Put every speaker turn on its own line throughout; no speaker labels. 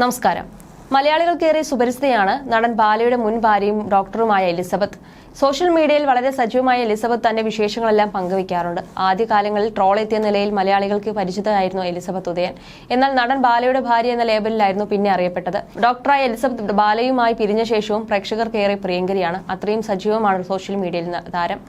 നമസ്കാരം. മലയാളികൾക്കേറെ സുപരിചിതയാണ് നടൻ ബാലയുടെ മുൻ ഭാര്യയും ഡോക്ടറുമായ എലിസബത്ത്. സോഷ്യൽ മീഡിയയിൽ വളരെ സജീവമായ എലിസബത്ത് തന്റെ വിശേഷങ്ങളെല്ലാം പങ്കുവയ്ക്കാറുണ്ട്. ആദ്യകാലങ്ങളിൽ ട്രോൾ എത്തിയ നിലയിൽ മലയാളികൾക്ക് പരിചിതമായിരുന്നു എലിസബത്ത് ഉദയൻ. എന്നാൽ നടൻ ബാലയുടെ ഭാര്യ എന്ന ലേബലിലായിരുന്നു പിന്നെ അറിയപ്പെട്ടത്. ഡോക്ടറായ എലിസബത്ത് ബാലയുമായി പിരിഞ്ഞ ശേഷവും പ്രേക്ഷകർക്കേറെ പ്രിയങ്കരിയാണ്. അത്രയും സജീവമാണ് സോഷ്യൽ മീഡിയയിൽ താരം.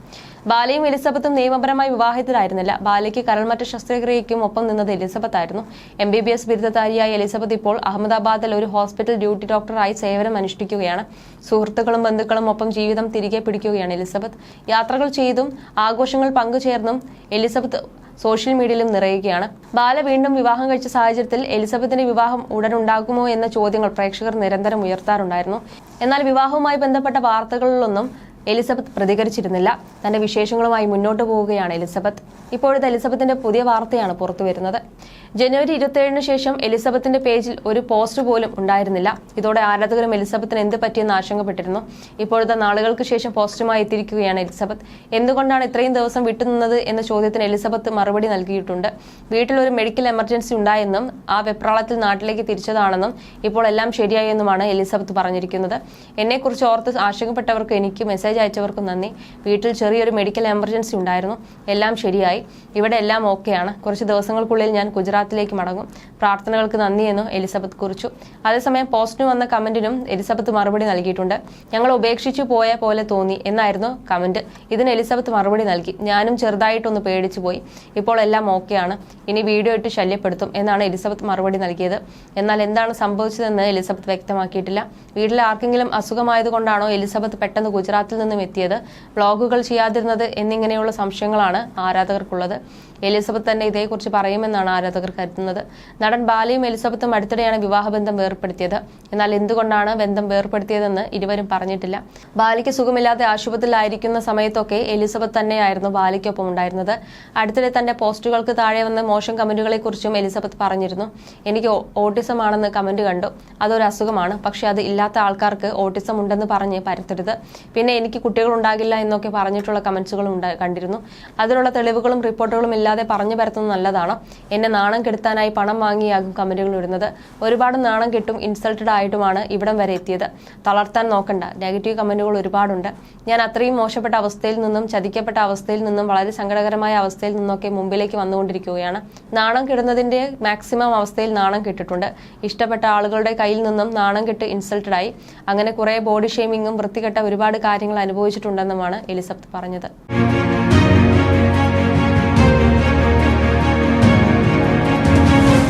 ബാലയും എലിസബത്തും നിയമപരമായി വിവാഹിതരായിരുന്നില്ല. ബാലയ്ക്ക് കരൾമറ്റ ശസ്ത്രക്രിയയ്ക്കും ഒപ്പം നിന്നത് എലിസബത്ത് ആയിരുന്നു എം ബി ബി എസ് ബിരുദധാരിയായ എലിസബത്ത് ഇപ്പോൾ അഹമ്മദാബാദിൽ ഒരു ഹോസ്പിറ്റൽ ഡ്യൂട്ടി ഡോക്ടറായി സേവനം അനുഷ്ഠിക്കുകയാണ് സുഹൃത്തുക്കളും ബന്ധുക്കളും ഒപ്പം ജീവിതം തിരികെ പിടിക്കുകയാണ് എലിസബത്ത്. യാത്രകൾ ചെയ്തും ആഘോഷങ്ങൾ പങ്കുചേർന്നും എലിസബത്ത് സോഷ്യൽ മീഡിയയിലും നിറയുകയാണ്. ബാല വീണ്ടും വിവാഹം കഴിച്ച സാഹചര്യത്തിൽ എലിസബത്തിന്റെ വിവാഹം ഉടൻ ഉണ്ടാകുമോ എന്ന ചോദ്യങ്ങൾ പ്രേക്ഷകർ നിരന്തരം ഉയർത്താറുണ്ടായിരുന്നു. എന്നാൽ വിവാഹവുമായി ബന്ധപ്പെട്ട വാർത്തകളിലൊന്നും എലിസബത്ത് പ്രതികരിച്ചിരുന്നില്ല. തന്റെ വിശേഷങ്ങളുമായി മുന്നോട്ട് പോവുകയാണ് എലിസബത്ത്. ഇപ്പോഴത്തെ എലിസബത്തിന്റെ പുതിയ വാർത്തയാണ് പുറത്തുവരുന്നത്. ജനുവരി ഇരുപത്തിയേഴിന് ശേഷം എലിസബത്തിന്റെ പേജിൽ ഒരു പോസ്റ്റ് പോലും ഉണ്ടായിരുന്നില്ല. ഇതോടെ ആരാധകരും എലിസബത്തിന് എന്ത് പറ്റിയെന്ന് ആശങ്കപ്പെട്ടിരുന്നു. ഇപ്പോഴത്തെ നാളുകൾക്ക് ശേഷം പോസ്റ്റുമായി എത്തിയിരിക്കുകയാണ് എലിസബത്ത്. എന്തുകൊണ്ടാണ് ഇത്രയും ദിവസം വിട്ടുനിന്നത് എന്ന ചോദ്യത്തിന് എലിസബത്ത് മറുപടി നൽകിയിട്ടുണ്ട്. വീട്ടിൽ ഒരു മെഡിക്കൽ എമർജൻസി ഉണ്ടായെന്നും ആ വെപ്രാളത്തിൽ നാട്ടിലേക്ക് തിരിച്ചതാണെന്നും ഇപ്പോൾ എല്ലാം ശരിയായെന്നുമാണ് എലിസബത്ത് പറഞ്ഞിരിക്കുന്നത്. എന്നെക്കുറിച്ച് ഓർത്ത് ആശങ്കപ്പെട്ടവർക്ക് എനിക്ക് മെസ്സേജ് അയച്ചവർക്കും നന്ദി. വീട്ടിൽ ചെറിയൊരു മെഡിക്കൽ എമർജൻസി ഉണ്ടായിരുന്നു. എല്ലാം ശരിയായി. ഇവിടെ എല്ലാം ഓക്കെയാണ്. കുറച്ച് ദിവസങ്ങൾക്കുള്ളിൽ ഞാൻ ഗുജറാത്തിലേക്ക് മടങ്ങും. പ്രാർത്ഥനകൾക്ക് നന്ദിയെന്ന് എലിസബത്ത് കുറിച്ചു. അതേസമയം പോസ്റ്റിന് വന്ന കമന്റിനും എലിസബത്ത് മറുപടി നൽകിയിട്ടുണ്ട്. ഞങ്ങൾ ഉപേക്ഷിച്ചു പോയ പോലെ തോന്നി എന്നായിരുന്നു കമന്റ്. ഇതിന് എലിസബത്ത് മറുപടി നൽകി. ഞാനും ചെറുതായിട്ടൊന്ന് പേടിച്ചു പോയി. ഇപ്പോൾ എല്ലാം ഓക്കെയാണ് ഇനി വീഡിയോ ഇട്ട് ശല്യപ്പെടുത്തും എന്നാണ് എലിസബത്ത് മറുപടി നൽകിയത്. എന്നാൽ എന്താണ് സംഭവിച്ചതെന്ന് എലിസബത്ത് വ്യക്തമാക്കിയിട്ടില്ല. വീട്ടിൽ ആർക്കെങ്കിലും അസുഖമായതുകൊണ്ടാണോ എലിസബത്ത് പെട്ടെന്ന് ഗുജറാത്തിൽ നിന്നും എത്തിയത്? വ്ളോഗുകൾ ചെയ്യാതിരുന്നത് എന്നിങ്ങനെയുള്ള സംശയങ്ങളാണ് ആരാധകർക്കുള്ളത്. എലിസബത്ത് തന്നെ ഇതേക്കുറിച്ച് പറയുമെന്നാണ് ആരാധകർ കരുതുന്നത്. നടൻ ബാലിയും എലിസബത്തും അടുത്തിടെയാണ് വിവാഹബന്ധം വേർപ്പെടുത്തിയത്. എന്നാൽ എന്തുകൊണ്ടാണ് ബന്ധം വേർപ്പെടുത്തിയതെന്ന് ഇരുവരും പറഞ്ഞിട്ടില്ല. ബാലിക്ക് സുഖമില്ലാതെ ആശുപത്രിയിലായിരിക്കുന്ന സമയത്തൊക്കെ എലിസബത്ത് തന്നെയായിരുന്നു ബാലിക്കൊപ്പം ഉണ്ടായിരുന്നത്. അടുത്തിടെ തന്റെ പോസ്റ്റുകൾക്ക് താഴെ വന്ന മോശം കമന്റുകളെ കുറിച്ചും എലിസബത്ത് പറഞ്ഞിരുന്നു. എനിക്ക് ഓട്ടിസം ആണെന്ന് കമന്റ് കണ്ടു. അതൊരു അസുഖമാണ്. പക്ഷെ അത് ഇല്ലാത്ത ആൾക്കാർക്ക് ഓട്ടിസം ഉണ്ടെന്ന് പറഞ്ഞ് പരത്തരുത്. പിന്നെ എനിക്ക് കുട്ടികൾ ഉണ്ടാകില്ല എന്നൊക്കെ പറഞ്ഞിട്ടുള്ള കമന്റ്സുകളും കണ്ടിരുന്നു. അതിനുള്ള തെളിവുകളും റിപ്പോർട്ടുകളും ഇല്ലാതെ പറഞ്ഞു പരത്തുന്നത് നല്ലതാണ്. എന്നെ നാണം കെടുത്താനായി പണം വാങ്ങിയാകും കമന്റുകൾ ഇടുന്നത്. ഒരുപാട് നാണം കിട്ടും ഇൻസൾട്ടഡ് ആയിട്ടുമാണ് ഇവിടം വരെ എത്തിയത്. തളർത്താൻ നോക്കണ്ട. നെഗറ്റീവ് കമന്റുകൾ ഒരുപാടുണ്ട്. ഞാൻ അത്രയും മോശപ്പെട്ട അവസ്ഥയിൽ നിന്നും ചതിക്കപ്പെട്ട അവസ്ഥയിൽ നിന്നും വളരെ സങ്കടകരമായ അവസ്ഥയിൽ നിന്നൊക്കെ മുമ്പിലേക്ക് വന്നുകൊണ്ടിരിക്കുകയാണ്. നാണം കിടുന്നതിന്റെ മാക്സിമം അവസ്ഥയിൽ നാണം കിട്ടിട്ടുണ്ട്. ഇഷ്ടപ്പെട്ട ആളുകളുടെ കയ്യിൽ നിന്നും നാണം കിട്ട് ഇൻസൾട്ടഡ് ആയി. അങ്ങനെ കുറെ ബോഡി ഷേമിങ്ങും വൃത്തികെട്ട ഒരുപാട് കാര്യങ്ങൾ അനുഭവിച്ചിട്ടുണ്ടെന്നുമാണ് എലിസബത്ത് പറഞ്ഞത്.